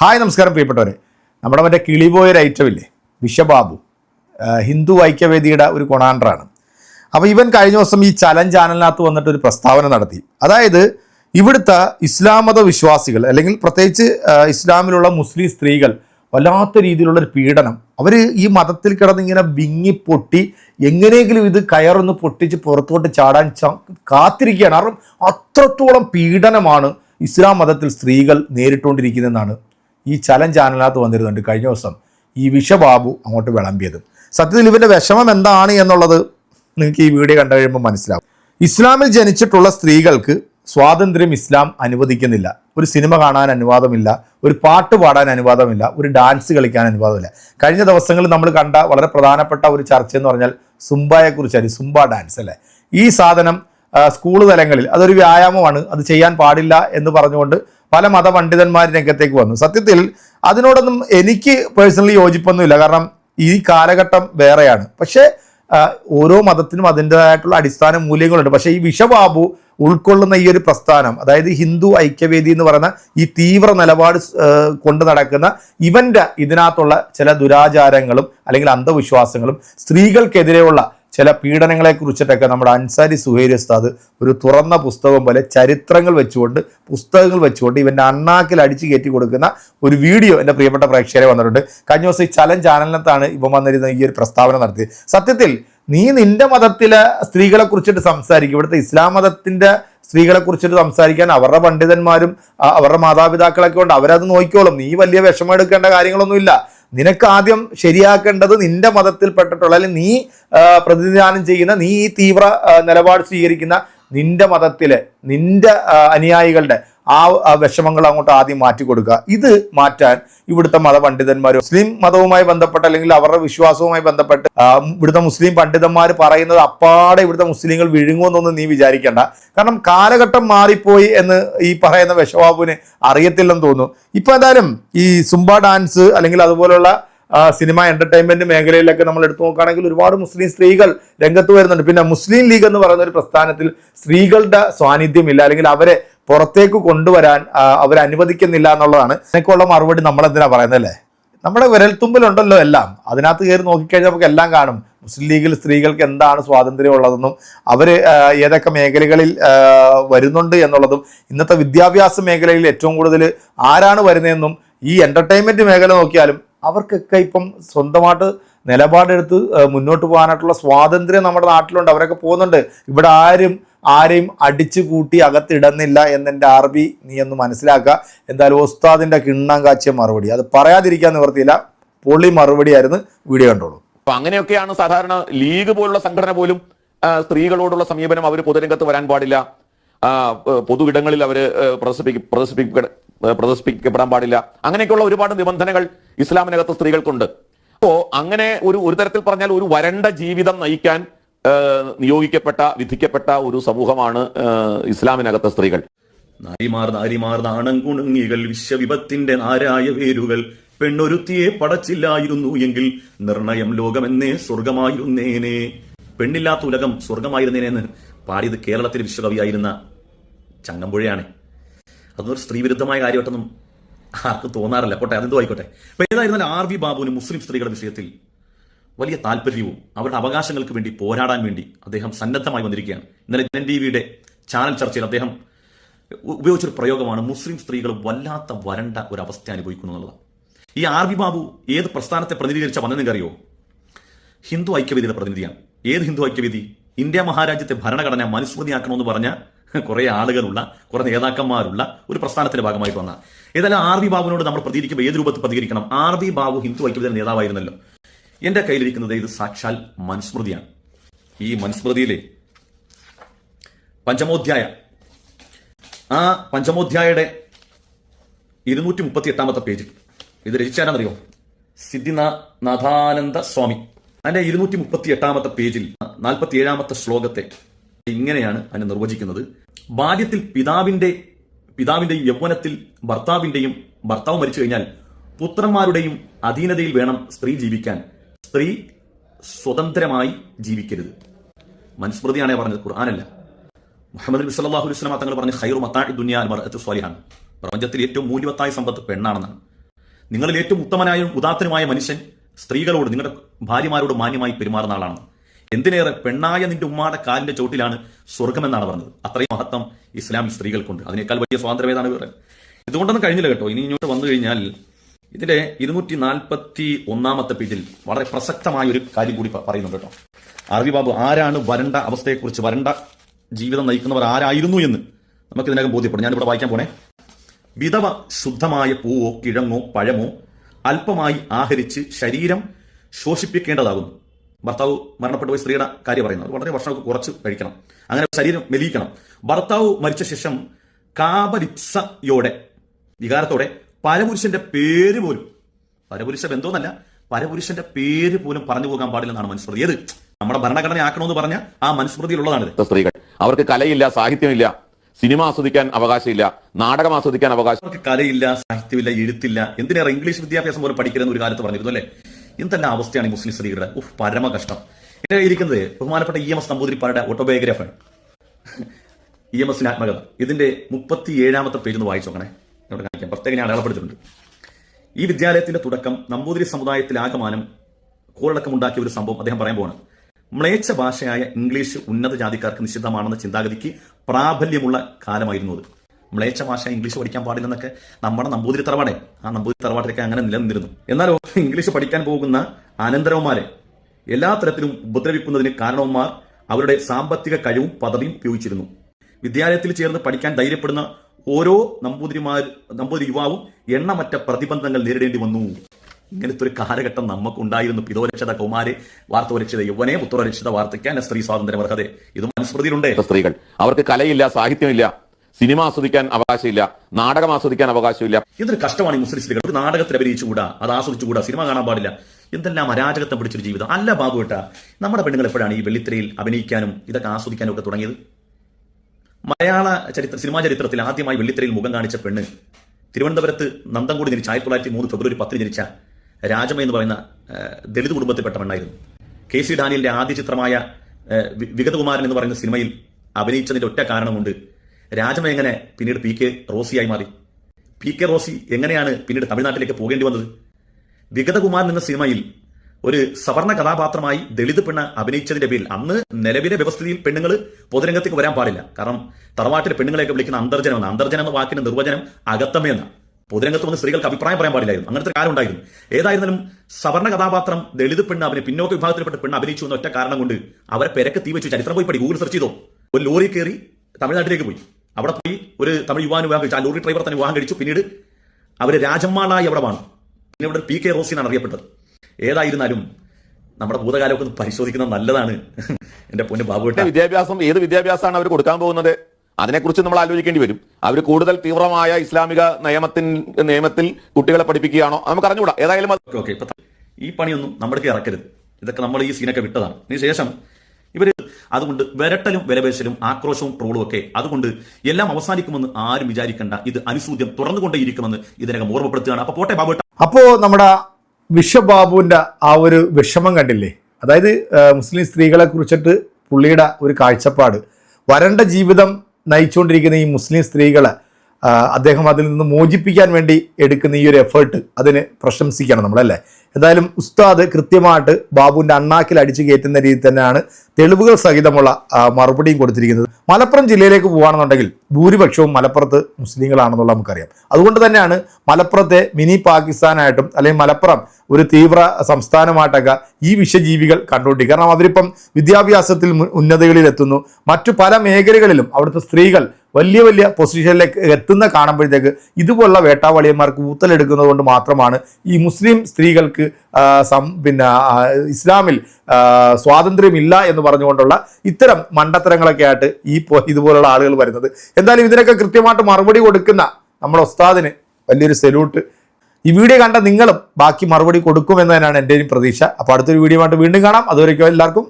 Hi നമസ്കാരം പ്രിയപ്പെട്ടവരെ. നമ്മുടെ മറ്റേ കിളിപോയൊരു ഐറ്റമില്ലേ വിശ്വബാബു ഹിന്ദു ഐക്യവേദിയുടെ ഒരു കൊണാണ്ടറാണ് അപ്പോൾ ഇവൻ കഴിഞ്ഞ ദിവസം ഈ ചലഞ്ച് ചാനലിനകത്ത് വന്നിട്ട് ഒരു പ്രസ്താവന നടത്തി. അതായത് ഇവിടുത്തെ ഇസ്ലാം മത വിശ്വാസികൾ അല്ലെങ്കിൽ പ്രത്യേകിച്ച് ഇസ്ലാമിലുള്ള മുസ്ലിം സ്ത്രീകൾ വല്ലാത്ത രീതിയിലുള്ള ഒരു പീഡനം. അവർ ഈ മതത്തിൽ കിടന്ന് ഇങ്ങനെ വിങ്ങി പൊട്ടി എങ്ങനെയെങ്കിലും ഇത് കയറൊന്ന് പൊട്ടിച്ച് പുറത്തോട്ട് ചാടാൻ കാത്തിരിക്കുകയാണ്. കാരണം അത്രത്തോളം പീഡനമാണ് ഇസ്ലാം മതത്തിൽ സ്ത്രീകൾ നേരിട്ടുകൊണ്ടിരിക്കുന്നതെന്നാണ് ഈ ചലഞ്ച് ചാനലിനകത്ത് വന്നിരുന്നുണ്ട്. കഴിഞ്ഞ ദിവസം ഈ വിഷബാബു അങ്ങോട്ട് വിളമ്പിയത്. സത്യത്തിൽ ഇവന്റെ വിഷമം എന്താണ് എന്നുള്ളത് നിങ്ങൾക്ക് ഈ വീഡിയോ കണ്ടു കഴിയുമ്പോൾ മനസ്സിലാവും. ഇസ്ലാമിൽ ജനിച്ചിട്ടുള്ള സ്ത്രീകൾക്ക് സ്വാതന്ത്ര്യം ഇസ്ലാം അനുവദിക്കുന്നില്ല. ഒരു സിനിമ കാണാൻ അനുവാദമില്ല. ഒരു പാട്ട് പാടാൻ അനുവാദമില്ല. ഒരു ഡാൻസ് കളിക്കാൻ അനുവാദമില്ല. കഴിഞ്ഞ ദിവസങ്ങളിൽ നമ്മൾ കണ്ട വളരെ പ്രധാനപ്പെട്ട ഒരു ചർച്ച എന്ന് പറഞ്ഞാൽ സുംബായെക്കുറിച്ചായി സുംബ ഡാൻസ് അല്ലേ? ഈ സാധനം സ്കൂൾ തലങ്ങളിൽ അതൊരു വ്യായാമമാണ്. അത് ചെയ്യാൻ പാടില്ല എന്ന് പറഞ്ഞുകൊണ്ട് പല മതപണ്ഡിതന്മാർ രംഗത്തേക്ക് വന്നു. സത്യത്തിൽ അതിനോടൊന്നും എനിക്ക് പേഴ്സണലി യോജിപ്പൊന്നുമില്ല. കാരണം ഈ കാലഘട്ടം വേറെയാണ്. പക്ഷേ ഓരോ മതത്തിനും അതിന്റെതായിട്ടുള്ള അടിസ്ഥാന മൂല്യങ്ങളുണ്ട്. പക്ഷേ ഈ വിഷബാബു ഉൾക്കൊള്ളുന്ന ഈ ഒരു പ്രസ്ഥാനം അതായത് ഹിന്ദു ഐക്യവേദി എന്ന് പറയുന്ന ഈ തീവ്ര നിലപാട് കൊണ്ട് നടക്കുന്ന ഇവന്റെ ഇതിനകത്തുള്ള ചില ദുരാചാരങ്ങളും അല്ലെങ്കിൽ അന്ധവിശ്വാസങ്ങളും സ്ത്രീകൾക്കെതിരെയുള്ള ചില പീഡനങ്ങളെ കുറിച്ചിട്ടൊക്കെ നമ്മുടെ അൻസാരി സുഹൈരി ഉസ്താദ് ഒരു തുറന്ന പുസ്തകം പോലെ ചരിത്രങ്ങൾ വെച്ചുകൊണ്ട് പുസ്തകങ്ങൾ വെച്ചുകൊണ്ട് ഇവന്റെ അണ്ണാക്കിൽ അടിച്ചു കയറ്റി കൊടുക്കുന്ന ഒരു വീഡിയോ എന്റെ പ്രിയപ്പെട്ട പ്രേക്ഷകരെ വന്നിട്ടുണ്ട്. കഴിഞ്ഞ ദിവസം ഈ ചലൻ ചാനലിനകത്താണ് ഇവൻ വന്നിരുന്ന ഈ ഒരു പ്രസ്താവന നടത്തിയത്. സത്യത്തിൽ നീ നിന്റെ മതത്തിലെ സ്ത്രീകളെ കുറിച്ചിട്ട് സംസാരിക്കും. ഇവിടുത്തെ ഇസ്ലാം മതത്തിന്റെ സ്ത്രീകളെ കുറിച്ചിട്ട് സംസാരിക്കാൻ അവരുടെ പണ്ഡിതന്മാരും അവരുടെ മാതാപിതാക്കളൊക്കെ ഉണ്ട്. അവരത് നോക്കിക്കോളും. നീ വലിയ വിഷമം എടുക്കേണ്ട കാര്യങ്ങളൊന്നുമില്ല. നിനക്ക് ആദ്യം ശരിയാക്കേണ്ടത് നിന്റെ മതത്തിൽപ്പെട്ടിട്ടുള്ള അല്ലെങ്കിൽ നീ പ്രതിനിധാനം ചെയ്യുന്ന നീ ഈ തീവ്ര നിലപാട് സ്വീകരിക്കുന്ന നിന്റെ മതത്തിലെ നിന്റെ അനുയായികളുടെ ആ വിഷമങ്ങൾ അങ്ങോട്ട് ആദ്യം മാറ്റി കൊടുക്കുക. ഇത് മാറ്റാൻ ഇവിടുത്തെ മതപണ്ഡിതന്മാർ മുസ്ലിം മതവുമായി ബന്ധപ്പെട്ട് അല്ലെങ്കിൽ അവരുടെ വിശ്വാസവുമായി ബന്ധപ്പെട്ട് ഇവിടുത്തെ മുസ്ലിം പണ്ഡിതന്മാർ പറയുന്നത് അപ്പാടെ ഇവിടുത്തെ മുസ്ലിങ്ങൾ വിഴുങ്ങുമെന്നൊന്നും നീ വിചാരിക്കേണ്ട. കാരണം കാലഘട്ടം മാറിപ്പോയി എന്ന് ഈ പറയുന്ന വിഷവാബുവിന് അറിയത്തില്ലെന്ന് തോന്നുന്നു. ഇപ്പം എന്തായാലും ഈ സുംബ ഡാൻസ് അല്ലെങ്കിൽ അതുപോലുള്ള സിനിമ എന്റർടൈൻമെന്റ് മേഖലയിലൊക്കെ നമ്മൾ എടുത്തു നോക്കുകയാണെങ്കിൽ ഒരുപാട് മുസ്ലിം സ്ത്രീകൾ രംഗത്ത് വരുന്നുണ്ട്. പിന്നെ മുസ്ലിം ലീഗ് എന്ന് പറയുന്ന ഒരു പ്രസ്ഥാനത്തിൽ സ്ത്രീകളുടെ സാന്നിധ്യമില്ല. അല്ലെങ്കിൽ അവരെ പുറത്തേക്ക് കൊണ്ടുവരാൻ അവർ അനുവദിക്കുന്നില്ല എന്നുള്ളതാണ്. ഇതിനൊക്കെയുള്ള മറുപടി നമ്മൾ എന്തിനാ പറയുന്നത് അല്ലേ? നമ്മുടെ വിരൽത്തുമ്പിലുണ്ടല്ലോ എല്ലാം. അതിനകത്ത് കയറി നോക്കിക്കഴിഞ്ഞാൽ നമുക്ക് എല്ലാം കാണും. മുസ്ലിം ലീഗിൽ സ്ത്രീകൾക്ക് എന്താണ് സ്വാതന്ത്ര്യം ഉള്ളതെന്നും അവർ ഏതൊക്കെ മേഖലകളിൽ വരുന്നുണ്ട് എന്നുള്ളതും ഇന്നത്തെ വിദ്യാഭ്യാസ മേഖലയിൽ ഏറ്റവും കൂടുതൽ ആരാണ് വരുന്നതെന്നും ഈ എന്റർടൈൻമെന്റ് മേഖല നോക്കിയാലും അവർക്കൊക്കെ ഇപ്പം സ്വന്തമായിട്ട് നിലപാടെടുത്ത് മുന്നോട്ട് പോകാനായിട്ടുള്ള സ്വാതന്ത്ര്യം നമ്മുടെ നാട്ടിലുണ്ട്. അവരൊക്കെ പോകുന്നുണ്ട്. ഇവിടെ ആരും ആരെയും അടിച്ചു കൂട്ടി അകത്തിടുന്നില്ല എന്നെന്റെ ആർ ബി നീ ഒന്ന് മനസ്സിലാക്കുക. എന്തായാലും ഉസ്താദിന്റെ കിണ്ണം കാച്ചിയ മറുപടി. അത് പറയാതിരിക്കാൻ നിവർത്തിയില്ല. പൊള്ളി മറുപടിയായിരുന്നു. വീഡിയോ കണ്ടോളൂ. അപ്പൊ അങ്ങനെയൊക്കെയാണ് സാധാരണ ലീഗ് പോലുള്ള സംഘടന പോലും സ്ത്രീകളോടുള്ള സമീപനം അവർ പൊതുരംഗത്ത് വരാൻ പാടില്ല. പൊതു ഇടങ്ങളിൽ അവർ പ്രദർശിപ്പിക്ക പ്രദർശിപ്പിക്ക പ്രദർശിപ്പിക്കപ്പെടാൻ പാടില്ല. അങ്ങനെയൊക്കെയുള്ള ഒരുപാട് നിബന്ധനകൾ ഇസ്ലാമിനകത്ത് സ്ത്രീകൾക്കുണ്ട്. അപ്പോ അങ്ങനെ ഒരു ഒരു തരത്തിൽ പറഞ്ഞാൽ ഒരു വരണ്ട ജീവിതം നയിക്കാൻ നിയോഗിക്കപ്പെട്ട വിധിക്കപ്പെട്ട ഒരു സമൂഹമാണ് ഇസ്ലാമിനകത്തെ സ്ത്രീകൾ. നാരിമാർ നാരിമാർ നാണം കുണുങ്ങികൾ വിശ്വവിപത്തിന്റെ നാരായ വേരുകൾ. പെണ്ണൊരുത്തിയെ പടച്ചില്ലായിരുന്നു എങ്കിൽ നിർണയം ലോകമെന്നേ സ്വർഗമായിരുന്നേനെ. പെണ്ണില്ലാത്ത ഉലകം സ്വർഗമായിരുന്നേനെന്ന് പാടിയത് കേരളത്തിലെ വിശ്വകവിയായിരുന്ന ചങ്ങമ്പുഴയാണ്. അതൊരു സ്ത്രീവിരുദ്ധമായ കാര്യമായിട്ടൊന്നും ആർക്കും തോന്നാറില്ല. പോട്ടെ അതെന്തോ ആയിക്കോട്ടെ. ഏതായിരുന്നാലും ആർ വി ബാബുവിന് മുസ്ലിം സ്ത്രീകളുടെ വിഷയത്തിൽ വലിയ താല്പര്യവും അവരുടെ അവകാശങ്ങൾക്ക് വേണ്ടി പോരാടാൻ വേണ്ടി അദ്ദേഹം സന്നദ്ധമായി വന്നിരിക്കുകയാണ്. ഇന്നലെ ജനൻ ടി വിയുടെ ചാനൽ ചർച്ചയിൽ അദ്ദേഹം ഉപയോഗിച്ചൊരു പ്രയോഗമാണ് മുസ്ലിം സ്ത്രീകൾ വല്ലാത്ത വരണ്ട ഒരു അവസ്ഥ അനുഭവിക്കുന്നു എന്നുള്ളത് ഈ ആർ വി ബാബു ഏത് പ്രസ്ഥാനത്തെ പ്രതിനിധീകരിച്ച വന്നെന്ന് അറിയോ ഹിന്ദു ഐക്യവേദിയുടെ പ്രതിനിധിയാണ്. ഏത് ഹിന്ദു ഐക്യവേദി? ഇന്ത്യ മഹാരാജ്യത്തെ ഭരണഘടന മനുസ്മൃതിയാക്കണമെന്ന് പറഞ്ഞ കുറെ ആളുകളുള്ള കുറെ നേതാക്കന്മാരുള്ള ഒരു പ്രസ്ഥാനത്തിന്റെ ഭാഗമായിട്ട് വന്ന. ഏതായാലും ആർ വി ബാബുവിനോട് നമ്മൾ പ്രതികരിക്കുമ്പോൾ ഏത് രൂപത്തിൽ പ്രതികരിക്കണം? ആർ വി ബാബു ഹിന്ദു ഐക്യവേദിയുടെ നേതാവായിരുന്നല്ലോ. എന്റെ കയ്യിലിരിക്കുന്നത് ഇത് സാക്ഷാൽ മനുസ്മൃതിയാണ്. ഈ മനുസ്മൃതിയിലെ പഞ്ചമോധ്യായ ആ പഞ്ചമോധ്യായയുടെ ഇരുന്നൂറ്റി മുപ്പത്തി എട്ടാമത്തെ പേജിൽ ഇത് രചിച്ചാരാന്നറിയോ? സിദ്ധിനാഥാനന്ദ സ്വാമി. അതിന്റെ ഇരുന്നൂറ്റി മുപ്പത്തി എട്ടാമത്തെ പേജിൽ നാൽപ്പത്തി ഏഴാമത്തെ ശ്ലോകത്തെ ഇങ്ങനെയാണ് അതിനെ നിർവചിക്കുന്നത്. ബാല്യത്തിൽ പിതാവിന്റെ പിതാവിന്റെയും യൗവനത്തിൽ ഭർത്താവിന്റെയും ഭർത്താവ് മരിച്ചു കഴിഞ്ഞാൽ പുത്രന്മാരുടെയും അധീനതയിൽ വേണം സ്ത്രീ ജീവിക്കാൻ. സ്ത്രീ സ്വതന്ത്രമായി ജീവിക്കരുത്. മനുസ്മൃതിയാണേ പറഞ്ഞത് ഖുർആാനല്ല. മുഹമ്മദ് നബി സല്ലല്ലാഹു അലൈഹി വസല്ലം തങ്ങൾ പറഞ്ഞ ഖൈറു മത്താഇ ദുനിയാ മർഅത്തു സ്വാലിഹാണ്. പ്രപഞ്ചത്തിൽ ഏറ്റവും മൂല്യവത്തായ സമ്പത്ത് പെണ്ണാണെന്നാണ്. നിങ്ങളിൽ ഏറ്റവും ഉത്തമനായ ഉദാത്തനുമായ മനുഷ്യൻ സ്ത്രീകളോട് നിങ്ങളുടെ ഭാര്യമാരോട് മാന്യമായി പെരുമാറുന്ന ആളാണ്. എന്തിനേറെ പെണ്ണായ നിന്റെ ഉമ്മാടെ കാലിന്റെ ചോട്ടിലാണ് സ്വർഗമെന്നാണ് പറഞ്ഞത്. അത്രയും മഹത്വം ഇസ്ലാമിൽ സ്ത്രീകൾക്കുണ്ട്. അതിനേക്കാൾ വലിയ സ്വാതന്ത്ര്യമേതാണ് വേറെ. ഇതുകൊണ്ടൊന്നും കഴിഞ്ഞില്ല കേട്ടോ. ഇനി ഇങ്ങോട്ട് വന്നു കഴിഞ്ഞാൽ ഇതിലെ ഇരുന്നൂറ്റി നാൽപ്പത്തി ഒന്നാമത്തെ പേജിൽ വളരെ പ്രസക്തമായ ഒരു കാര്യം കൂടി പറയുന്നുണ്ട് കേട്ടോ. അറബി ബാബു ആരാണ് വരണ്ട അവസ്ഥയെക്കുറിച്ച് വരണ്ട ജീവിതം നയിക്കുന്നവർ ആരായിരുന്നു എന്ന് നമുക്ക് ഇതിനകം ബോധ്യപ്പെടും. ഞാനിവിടെ വായിക്കാൻ പോണേ. വിധവ ശുദ്ധമായ പൂവോ കിഴങ്ങോ പഴമോ അല്പമായി ആഹരിച്ച് ശരീരം ശോഷിപ്പിക്കേണ്ടതാകുന്നു. ഭർത്താവ് മരണപ്പെട്ടു പോയി സ്ത്രീയുടെ കാര്യം പറയുന്നത് വളരെ ഭക്ഷണമൊക്കെ കുറച്ച് കഴിക്കണം. അങ്ങനെ ശരീരം മെലിയിക്കണം. ഭർത്താവ് മരിച്ച ശേഷം കാപരിപ്സയോടെ വികാരത്തോടെ പരപുരുഷന്റെ പേര് പോലും പരപുരുഷ ബന്ധമെന്നല്ല പരപുരുഷന്റെ പേര് പോലും പറഞ്ഞു പോകാൻ പാടില്ലെന്നാണ് മനുസ്മൃതി ഏത്? നമ്മുടെ ഭരണഘടന ആക്കണമെന്ന് പറഞ്ഞ ആ മനുസ്മൃതിയിലുള്ളതാണ് സ്ത്രീകൾ അവർക്ക് കലയില്ല സാഹിത്യമില്ല. സിനിമ ആസ്വദിക്കാൻ അവകാശമില്ല നാടകം ആസ്വദിക്കാൻ അവകാശം അവർക്ക് കലയില്ല സാഹിത്യമില്ല എഴുത്തില്ല എന്തിനേറെ ഇംഗ്ലീഷ് വിദ്യാഭ്യാസം പോലും പഠിക്കരുതെന്ന് ഒരു കാലത്ത് പറഞ്ഞിരുന്നു അല്ലേ? എന്തെല്ലാം അവസ്ഥയാണ് ഈ മുസ്ലിം സ്ത്രീകളുടെ? ഉഫ് പരമ കഷ്ടം. എന്റെ ഇരിക്കുന്നത് ബഹുമാനപ്പെട്ട ഇ എം എസ് നമ്പൂതിരിപ്പാരുടെ ഓട്ടോബയോഗ്രാഫാണ് ഇ എം എസിന്റെ ആത്മകഥ. ഇതിന്റെ മുപ്പത്തി ഏഴാമത്തെ പേജ് ഒന്ന് വായിച്ചു നോക്കണേ. കാണിക്കാം പ്രത്യേകം ഞാൻ അടയാളപ്പെടുത്തിയിട്ടുണ്ട്. ഈ വിദ്യാലയത്തിന്റെ തുടക്കം നമ്പൂതിരി സമുദായത്തിൽ ആകമാനം കോളടക്കമുണ്ടാക്കിയ ഒരു സംഭവം അദ്ദേഹം പറയാൻ പോവാണ്. മ്ലേച്ഛ ഭാഷയായ ഇംഗ്ലീഷ് ഉന്നത ജാതിക്കാർക്ക് നിഷിദ്ധമാണെന്ന ചിന്താഗതിക്ക് പ്രാബല്യമുള്ള കാലമായിരുന്നു അത്. മ്ലേച്ഛ ഭാഷ ഇംഗ്ലീഷ് പഠിക്കാൻ പാടില്ലെന്നൊക്കെ നമ്മുടെ നമ്പൂതിരി തറവാടെ. ആ നമ്പൂതിരി തറവാട്ടിലൊക്കെ അങ്ങനെ നിലനിന്നിരുന്നു. എന്നാൽ ഇംഗ്ലീഷ് പഠിക്കാൻ പോകുന്ന അനന്തരവന്മാരെ എല്ലാ തരത്തിലും ഉപദ്രവിക്കുന്നതിന് കാരണവന്മാർ അവരുടെ സാമ്പത്തിക കഴിവും പദവിയും ഉപയോഗിച്ചിരുന്നു. വിദ്യാലയത്തിൽ ചേർന്ന് പഠിക്കാൻ ധൈര്യപ്പെടുന്ന ഓരോ നമ്പൂതിരിമാർ നമ്പൂതിരി യുവാവും എണ്ണമറ്റ പ്രതിബന്ധങ്ങൾ നേരിടേണ്ടി വന്നു. ഇങ്ങനത്തെ ഒരു കാലഘട്ടം നമുക്കുണ്ടായിരുന്നു. പിതോരക്ഷിത കൗമാരെ വാർത്തോരക്ഷിത യൗവനെ പുത്രരക്ഷിത വാർത്തയ്ക്കാൻ സ്ത്രീ സ്വാതന്ത്ര്യം അർഹത ഇത് മനുസ്മൃതിയിലുണ്ടേ സ്ത്രീകൾ. അവർക്ക് കലയില്ല സാഹിത്യമില്ല. സിനിമ ആസ്വദിക്കാൻ അവകാശമില്ല. നാടകം ആസ്വദിക്കാൻ അവകാശമില്ല. ഇതൊരു കഷ്ടമാണ് ഈ മുസ്ലിം സ്ത്രീകൾ. ഒരു നാടകത്തിൽ അഭിനയിച്ചുകൂടാ? അത് ആസ്വദിച്ചുകൂടാ? സിനിമ കാണാൻ പാടില്ല. എന്തെല്ലാം അരാജകത്വം പിടിച്ചൊരു ജീവിതം. അല്ല ബാബു കേട്ടാ നമ്മുടെ പെണ്ണുങ്ങൾ എപ്പോഴാണ് ഈ വെള്ളിത്തിരയിൽ അഭിനയിക്കാനും ഇതൊക്കെ ആസ്വദിക്കാനും ഒക്കെ തുടങ്ങിയത്? മലയാള ചരിത്ര സിനിമാ ചരിത്രത്തിൽ ആദ്യമായി വെള്ളിത്തിരയിൽ മുഖം കാണിച്ച പെണ്ണ് തിരുവനന്തപുരത്ത് നന്തംകൂടി ജനിച്ച ആയിരത്തി തൊള്ളായിരത്തി മൂന്ന് ഫെബ്രുവരി പത്തിന് ജനിച്ച രാജമ എന്ന് പറയുന്ന ദളിത് കുടുംബത്തിൽപ്പെട്ട പെണ്ണായിരുന്നു. കെ സി ഡാനിയലിന്റെ ആദ്യ ചിത്രമായ വിഗതകുമാരൻ എന്ന് പറയുന്ന സിനിമയിൽ അഭിനയിച്ചതിന്റെ ഒറ്റ കാരണം കൊണ്ട് രാജമ എങ്ങനെ പിന്നീട് പി കെ റോസിയായി മാറി? പി കെ റോസി എങ്ങനെയാണ് പിന്നീട് തമിഴ്നാട്ടിലേക്ക് പോകേണ്ടി വന്നത്? വിഗതകുമാരൻ എന്ന സിനിമയിൽ ഒരു സവർണ കഥാപാത്രമായി ദളിത് പെണ്ണ് അഭിനയിച്ചതിന്റെ പേരിൽ അന്ന് നിലവിലെ വ്യവസ്ഥിതിയിൽ പെണ്ണുങ്ങൾ പൊതുരംഗത്തേക്ക് വരാൻ പാടില്ല. കാരണം തറവാട്ടിലെ പെണ്ണുങ്ങളെയൊക്കെ വിളിക്കുന്ന അന്തർജനം എന്ന അന്തർജനം എന്ന വാക്കിന് നിർവചനം അകത്തമേ പൊതുരംഗത്ത് വന്ന് സ്ത്രീകൾക്ക് അഭിപ്രായം പറയാൻ പാടില്ലായിരുന്നു. അങ്ങനത്തെ കാര്യം ഉണ്ടായിരുന്നു ഏതായിരുന്നാലും സവർണ കഥാപാത്രം ദളിത് പെണ്ണ് അവന് പിന്നോക്ക വിഭാഗത്തിൽപ്പെട്ട പെണ്ണ് അഭിനയിച്ചു എന്ന ഒറ്റ കാരണം കൊണ്ട് അവരെ പെരക്ക് തീ വെച്ചു ചരിത്രം പോയി പഠി ഗൂഗിൾ സെർച്ച് ചെയ്തോ. ഒരു ലോറി കയറി തമിഴ്നാട്ടിലേക്ക് പോയി. അവിടെ പോയി ഒരു തമിഴ് യുവാൻ വിവാഹം കഴിച്ചു. ആ ലോറി ഡ്രൈവർ തന്നെ വിവാഹം കഴിച്ചു. പിന്നീട് അവർ രാജമ്മാളായി അവിടെ വാണു. പിന്നെ ഇവിടെ പി കെ റോസിനാണ് അറിയപ്പെട്ടത്. ഏതായിരുന്നാലും നമ്മുടെ ഭൂതകാലമൊക്കെ ഒന്ന് പരിശോധിക്കുന്നത് നല്ലതാണ്. എന്റെ പൊന്ന് ബാബുട്ട വിദ്യാഭ്യാസം ഏത് വിദ്യാഭ്യാസമാണ് അവർ കൊടുക്കാൻ പോകുന്നത്? അതിനെക്കുറിച്ച് നമ്മൾ ആലോചിക്കേണ്ടി വരും. അവർ കൂടുതൽ തീവ്രമായ ഇസ്ലാമിക നിയമത്തിൻ നിയമത്തിൽ കുട്ടികളെ പഠിപ്പിക്കുകയാണോ? നമുക്ക് അറിഞ്ഞുകൂടാ. ഏതായാലും അത് ഓക്കെ ഓക്കെ ഇപ്പൊ ഈ പണിയൊന്നും നമ്മുടെ ഇറക്കരുത്. ഇതൊക്കെ നമ്മൾ ഈ സീനൊക്കെ വിട്ടതാണ്. ഇതിന് ശേഷം ഇവർ അതുകൊണ്ട് വിരട്ടലും വിലപേശലും ആക്രോശവും ട്രോളും ഒക്കെ അതുകൊണ്ട് എല്ലാം അവസാനിക്കുമെന്ന് ആരും വിചാരിക്കേണ്ട. ഇത് അനുസൂദ്യം തുറന്നുകൊണ്ടേയിരിക്കുമെന്ന് ഇതിനകം ഓർമ്മപ്പെടുത്തുകയാണ്. അപ്പൊ പോട്ടെ ബാബു അപ്പോ നമ്മുടെ വിശ്വബാബുവിന്റെ ആ ഒരു വിഷമം കണ്ടില്ലേ? അതായത് മുസ്ലിം സ്ത്രീകളെ കുറിച്ചിട്ട് പുള്ളിയുടെ ഒരു കാഴ്ചപ്പാട്. വരണ്ട ജീവിതം നയിച്ചുകൊണ്ടിരിക്കുന്ന ഈ മുസ്ലിം സ്ത്രീകളെ അദ്ദേഹം അതിൽ നിന്ന് മോചിപ്പിക്കാൻ വേണ്ടി എടുക്കുന്ന ഈ ഒരു എഫേർട്ട് അതിന് പ്രശംസിക്കണം നമ്മളല്ലേ? എന്തായാലും ഉസ്താദ് കൃത്യമായിട്ട് ബാബുവിന്റെ അണ്ണാക്കിൽ അടിച്ചു കയറ്റുന്ന രീതിയിൽ തന്നെയാണ് തെളിവുകൾ സഹിതമുള്ള മറുപടിയും കൊടുത്തിരിക്കുന്നത്. മലപ്പുറം ജില്ലയിലേക്ക് പോകുകയാണെന്നുണ്ടെങ്കിൽ ഭൂരിപക്ഷവും മലപ്പുറത്ത് മുസ്ലിങ്ങളാണെന്നുള്ള നമുക്കറിയാം. അതുകൊണ്ട് തന്നെയാണ് മലപ്പുറത്തെ മിനി പാകിസ്ഥാനായിട്ടും അല്ലെങ്കിൽ മലപ്പുറം ഒരു തീവ്ര സംസ്ഥാനമായിട്ടൊക്കെ ഈ വിഷജീവികൾ കണ്ടുകൊണ്ടിരിക്കും കാരണം അവരിപ്പം വിദ്യാഭ്യാസത്തിൽ ഉന്നതകളിലെത്തുന്നു. മറ്റു പല മേഖലകളിലും അവിടുത്തെ സ്ത്രീകൾ വലിയ വലിയ പൊസിഷനിലേക്ക് എത്തുന്ന കാണുമ്പോഴത്തേക്ക് ഇതുപോലുള്ള വേട്ടാവളിയന്മാർക്ക് ഊത്തലെടുക്കുന്നത് കൊണ്ട് മാത്രമാണ് ഈ മുസ്ലിം സ്ത്രീകൾക്ക് സം പിന്നെ ഇസ്ലാമിൽ സ്വാതന്ത്ര്യമില്ല എന്ന് പറഞ്ഞുകൊണ്ടുള്ള ഇത്തരം മണ്ടത്തരങ്ങളൊക്കെ ആയിട്ട് ഈ ഇതുപോലുള്ള ആളുകൾ വരുന്നത്. എന്തായാലും ഇതിനൊക്കെ കൃത്യമായിട്ട് മറുപടി കൊടുക്കുന്ന നമ്മുടെ ഉസ്താദിന് വലിയൊരു സല്യൂട്ട് ഈ വീഡിയോ കണ്ട നിങ്ങളും ബാക്കി മറുപടി കൊടുക്കുമെന്ന് തന്നെയാണ് എന്റെയും പ്രതീക്ഷ. അപ്പോൾ അടുത്തൊരു വീഡിയോ ആയിട്ട് വീണ്ടും കാണാം. അതുവരെയ്ക്കും എല്ലാവർക്കും